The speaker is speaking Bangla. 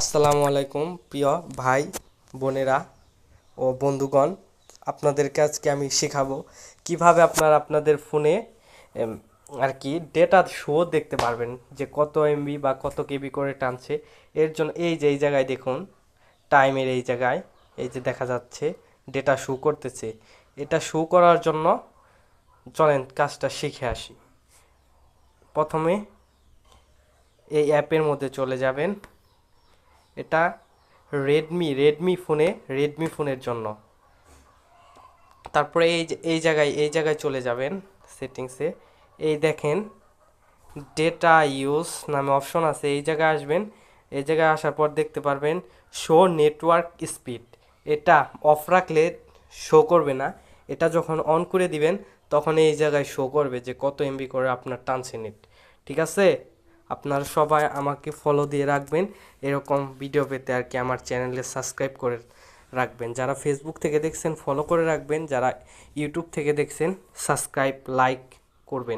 আসসালামু আলাইকুম, প্রিয় ভাই, বোনেরা ও বন্ধুগণ। আপনাদেরকে আজকে আমি শেখাবো কীভাবে আপনারা আপনাদের ফোনে আর কি ডেটা শো দেখতে পারবেন, যে কত এমবি বা কত কেবি করে টানছে। এর জন্য এই যে, এই জায়গায় দেখুন টাইমের এই জায়গায়, এই যে দেখা যাচ্ছে ডেটা শো করতেছে। এটা শো করার জন্য চলেন কাজটা শিখে আসি। প্রথমে এই অ্যাপের মধ্যে চলে যাবেন। এটা রেডমি রেডমি ফোনে রেডমি ফোনের জন্য। তারপরে এই এই জায়গায় এই জায়গায় চলে যাবেন সেটিংসে এই দেখেন ডেটা ইউজ নামে অপশন আছে। এই জায়গায় আসবেন। এই জায়গায় আসার পর দেখতে পারবেন শো নেটওয়ার্ক স্পিড এটা অফ রাখলে শো করবে না। এটা যখন অন করে দিবেন, তখন এই জায়গায় শো করবে যে কত এমবি করে আপনার টানছে নেট ঠিক আছে? আপনারা সবাই আমাকে ফলো দিয়ে রাখবেন। এরকম ভিডিও পেতে আর কি আমার চ্যানেলে সাবস্ক্রাইব করে রাখবেন। যারা ফেসবুক থেকে দেখছেন ফলো করে রাখবেন। যারা ইউটিউব থেকে দেখছেন সাবস্ক্রাইব লাইক করবেন।